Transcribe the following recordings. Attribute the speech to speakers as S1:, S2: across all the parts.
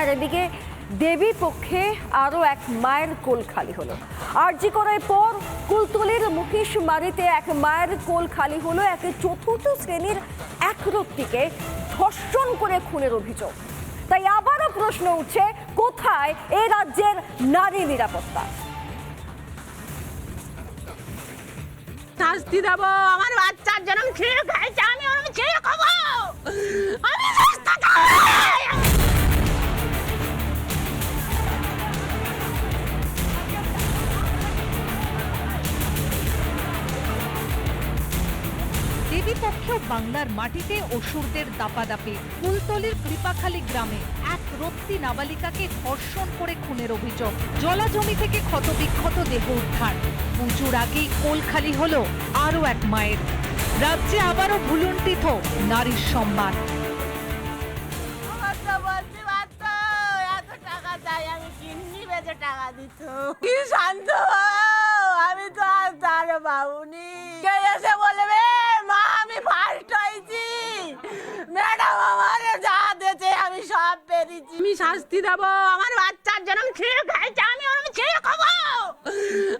S1: আর এদিকে দেবী পক্ষে আরও এক মায়ের কোল খালি হলো। আরজি করার পর কুলতলির মুকেশ মারিতে এক মায়ের কোল খালি হলো। এক চতুর্থ শ্রেণির এক রক্তিকে ধর্ষণ করে খুনের অভিযোগ। তাই আবারও প্রশ্ন উঠছে, কোথায় এ রাজ্যের নারী নিরাপত্তা?
S2: শাস্তি দেব, আমার বাচ্চার জন্ম ছিঁড়ে
S3: দেবীপক্ষ বাংলার মাটিতে অসুরদের দাপাদাপি ফুলতলির কৃপাখালী গ্রামে এক রক্তি নাবালিকাকে ধর্ষণ করে খুনের অভিযোগ। জলা জমি থেকে ক্ষতবিক্ষত দেহ উদ্ধার। পুজোর আগেই কোলখালি হলো আরও এক মায়ের। রাজ্যে আবারও ভুলুণ্ঠিত নারীর সম্মান।
S2: টাকা দিত। কি শান্ত! শাস্তি দেব। আমার বাচ্চার জন্ম ছিঁড়ে খাইছে আমি ওর ছিঁড়ে খাব।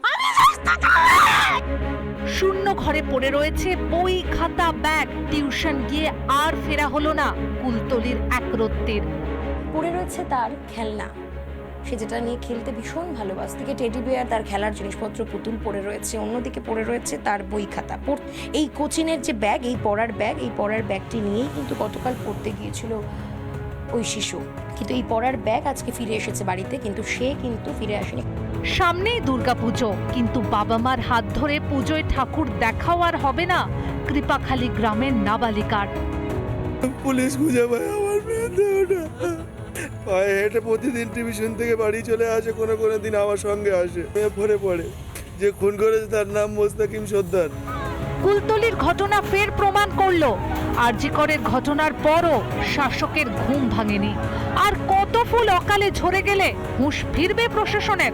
S2: আমি শাস্তি
S3: শূন্য ঘরে পড়ে রয়েছে বই খাতা ব্যাগ। টিউশন গিয়ে আর ফেরা হলো না কুলতলির এক রত্তের।
S4: পড়ে রয়েছে তার খেলনা। সে যেটা নিয়ে খেলতে ভীষণ ভালোবাসত থেকে টেডি বিয়ার তার খেলার জিনিসপত্র পুতুল পড়ে রয়েছে। অন্যদিকে পড়ে রয়েছে তার বই খাতা। পড়- এই কোচিনের যে ব্যাগ এই পড়ার ব্যাগ এই পড়ার ব্যাগটি নিয়েই কিন্তু গতকাল পড়তে গিয়েছিল ওই শিশু। কিন্তু এই পড়ার ব্যাগ আজকে ফিরে এসেছে বাড়িতে কিন্তু সে কিন্তু ফিরে আসেনি।
S3: সামনেই দুর্গাপুজো কিন্তু বাবা মার হাত ধরে পুজোয় ঠাকুর দেখাও আর হবে না। কৃপাখালী গ্রামের নাবালিকার।
S5: পুলিশ খুঁজে পায় আমার পায়ে হেঁটে প্রতিদিন টিভিশন থেকে বাড়ি চলে আসে কোনো কোনো দিন আমার সঙ্গে আসে। মেয়ে ভরে পড়ে। যে খুন করেছে তার নাম মোস্তাকিম সর্দার।
S3: কুলতলির ঘটনা ফের প্রমাণ করল। আরজিকরের ঘটনার পরও শাসকের ঘুম ভাঙেনি। আর কত ফুল অকালে ঝরে গেলে হুঁশ ফিরবে প্রশাসনের।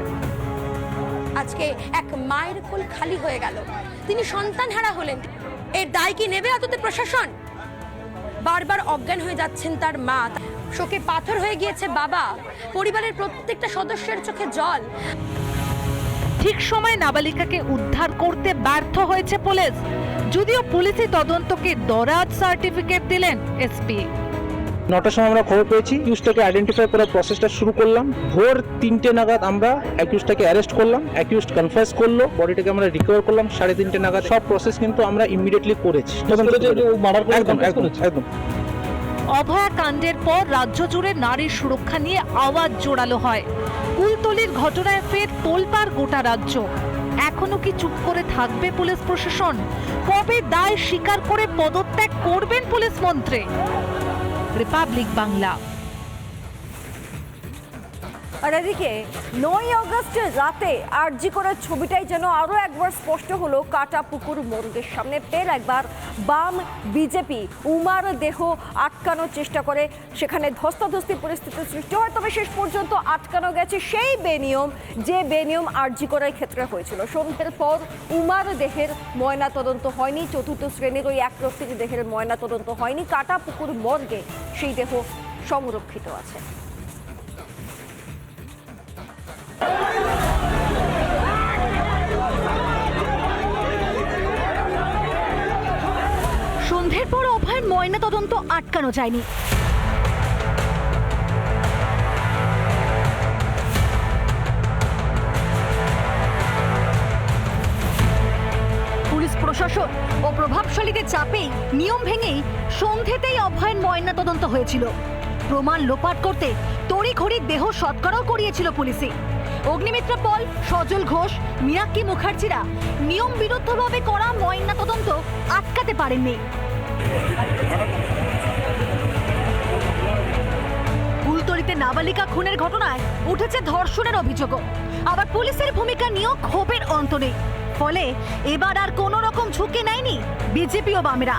S4: আজকে এক মায়ের কোল খালি হয়ে গেল। তিনি সন্তান হারা হলেন। এর দায় কি নেবে আদতে প্রশাসন? বারবার অজ্ঞান হয়ে যাচ্ছেন তার মা। শোকে পাথর হয়ে গিয়েছে বাবা। পরিবারের প্রত্যেকটা সদস্যের চোখে জল।
S3: ঠিক সময় নাবালিকাকে উদ্ধার করতে ব্যর্থ হয়েছে পুলিশ। যদিও পুলিশি তদন্তকে দরাজ সার্টিফিকেট দিলেন এসপি।
S6: নটার সময় আমরা খবর পেয়েছি অ্যাকিউজটাকে আইডেন্টিফাই করার প্রসেসটা শুরু করলাম। ভোর তিনটে নাগাদ আমরা অ্যাকিউজটাকে অ্যারেস্ট করলাম অ্যাকিউজড কনফেস করল বডিটাকে আমরা রিকভার করলাম সাড়ে তিনটে নাগাদ। সব প্রসেস কিন্তু আমরা ইমিডিয়েটলি করেছি। একদম একদম একদম।
S3: অভয়া কাণ্ডের পর রাজ্য জুড়ে নারীর সুরক্ষা নিয়ে আওয়াজ জোরালো হয়। কুলতলির ঘটনায় ফের তোলপার গোটা রাজ্য। এখনও কি চুপ করে থাকবে পুলিশ প্রশাসন? কবে দায় স্বীকার করে পদত্যাগ করবেন পুলিশ মন্ত্রী? রিপাবলিক বাংলা।
S1: আর এদিকে নয় আগস্টের রাতে আরজি করার ছবিটাই যেন আরও একবার স্পষ্ট হলো কাটা পুকুর মোড়ের সামনে। ফের একবার বাম বিজেপি উমার দেহ আটকানোর চেষ্টা করে। সেখানে ধস্তাধস্তি পরিস্থিতির সৃষ্টি হয়, তবে শেষ পর্যন্ত আটকানো গেছে সেই বেনিয়ম, যে বেনিয়ম আরজি করার ক্ষেত্রে হয়েছিল। সন্ধ্যের পর উমার দেহের ময়না তদন্ত হয়নি, চতুর্থ শ্রেণির ওই এক রক্তির দেহের ময়না তদন্ত হয়নি, কাটা পুকুর মর্গে সেই দেহ সংরক্ষিত আছে।
S3: ময়না তদন্ত আটকানো যায়নি। পুলিশ প্রশাসন ও প্রভাবশালীদের চাপেই, নিয়ম ভেঙেই সন্ধ্যেতেই অভয়ের ময়না তদন্ত হয়েছিল। প্রমাণ লোপাট করতে তড়িঘড়ি দেহ সৎকারও করিয়েছিল পুলিশে। অগ্নিমিত্রা পল, সজল ঘোষ, মীনাক্ষী মুখার্জিরা নিয়ম বিরুদ্ধভাবে করা ময়না তদন্ত আটকাতে পারেননি। কুলতলিতে নাবালিকা খুনের ঘটনায় উঠেছে ধর্ষণের অভিযোগও। আবার পুলিশের ভূমিকা নিয়েও ক্ষোভের অন্ত নেই। ফলে এবার আর কোনো রকম ঝুঁকি নেয়নি বিজেপি ও বামেরা।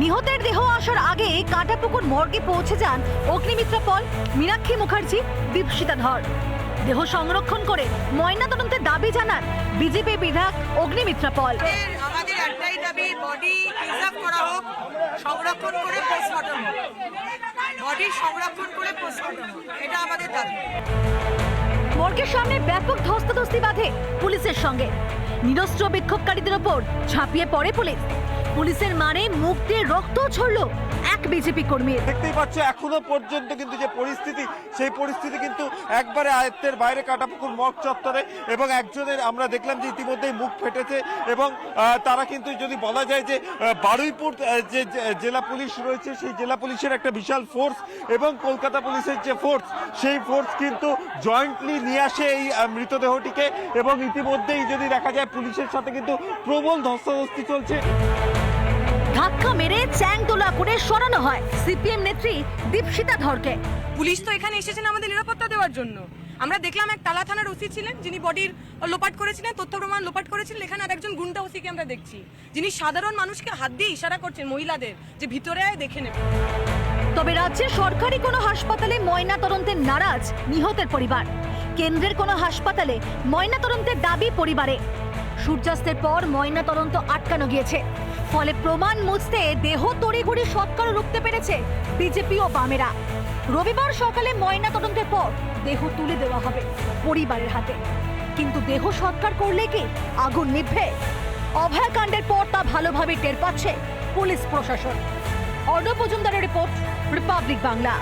S3: নিহতের দেহ আসার আগে কাঁটাপুকুর মর্গে পৌঁছে যান অগ্নিমিত্রা পল, মীনাক্ষী মুখার্জি, দীপশিতা ধর। দেহ সংরক্ষণ করে ময়নাতদন্তের দাবি জানান বিজেপি বিধায়ক অগ্নিমিত্রা পল।
S7: একটাই বডি প্রিজার্ভ করা হোক, সংরক্ষণ করে পোস্টমর্টম হোক। বডি
S2: বডি সংরক্ষণ করে পোস্টমর্টম এটা আমাদের দাবি।
S3: মর্গের সামনে ব্যাপক ধস্তাধস্তি পুলিশের সঙ্গে। নিরস্ত্র বিক্ষোভকারীদের ওপর ঝাঁপিয়ে পড়ে পুলিশ। পুলিশের মানে দিয়ে রক্ত বিজেপি কর্মী।
S7: দেখতেই পাচ্ছ, এখনও পর্যন্ত কিন্তু যে পরিস্থিতি, সেই পরিস্থিতি কিন্তু একবারে আয়ত্তের বাইরে কাটাপুকুর মগ চত্বরে এবং একজনের আমরা দেখলাম যে ইতিমধ্যেই মুখ ফেটেছে এবং তারা কিন্তু যদি বলা যায় যে বারুইপুর যে জেলা পুলিশ রয়েছে, সেই জেলা পুলিশের একটা বিশাল ফোর্স এবং কলকাতা পুলিশের যে ফোর্স সেই ফোর্স কিন্তু জয়েন্টলি নিয়ে আসে এই মৃতদেহটিকে এবং ইতিমধ্যেই যদি দেখা যায় পুলিশের সাথে কিন্তু প্রবল ধস্তাধস্তি চলছে।
S3: ধাক্কা মেরে চ্যাং তোলা করে সরানো হয়। সিপিএম নেত্রী দীপশিতা ধরকে।
S8: পুলিশ তো এখানে এসেছেন আমাদের নিরাপত্তা দেওয়ার জন্য। আমরা দেখলাম এক তালা থানার ওসি ছিলেন যিনি বডির লোপাট করেছিলেন তথ্য প্রমাণ লোপাট করেছিলেন এখানে আর একজন গুন্ডা ওসিকে আমরা দেখছি। যিনি সাধারণ মানুষকে হাত দিয়ে ইশারা করছেন মহিলাদের যে ভিতরে আয় দেখে নেবে।
S3: তবে রাজ্যের সরকারি কোনো হাসপাতালে ময়না তদন্তের নারাজ নিহতের পরিবার। কেন্দ্রের কোনো হাসপাতালে ময়না তদন্তের দাবি পরিবারে। সূর্যাস্তের পর ময়না তদন্ত আটকানো গিয়েছে। ফলে প্রমাণ মুছতে দেহ তড়িঘড়ি সৎকার রুখতে পেরেছে বিজেপি ও বামেরা। রবিবার সকালে ময়না তদন্তের পর দেহ তুলে দেওয়া হবে পরিবারের হাতে। কিন্তু দেহ সৎকার করলে কি আগুন নিভবে অভয়াকাণ্ডের পর তা ভালোভাবে টের পাচ্ছে পুলিশ প্রশাসন। অর্ণব মজুমদারের রিপোর্ট, রিপাবলিক বাংলা।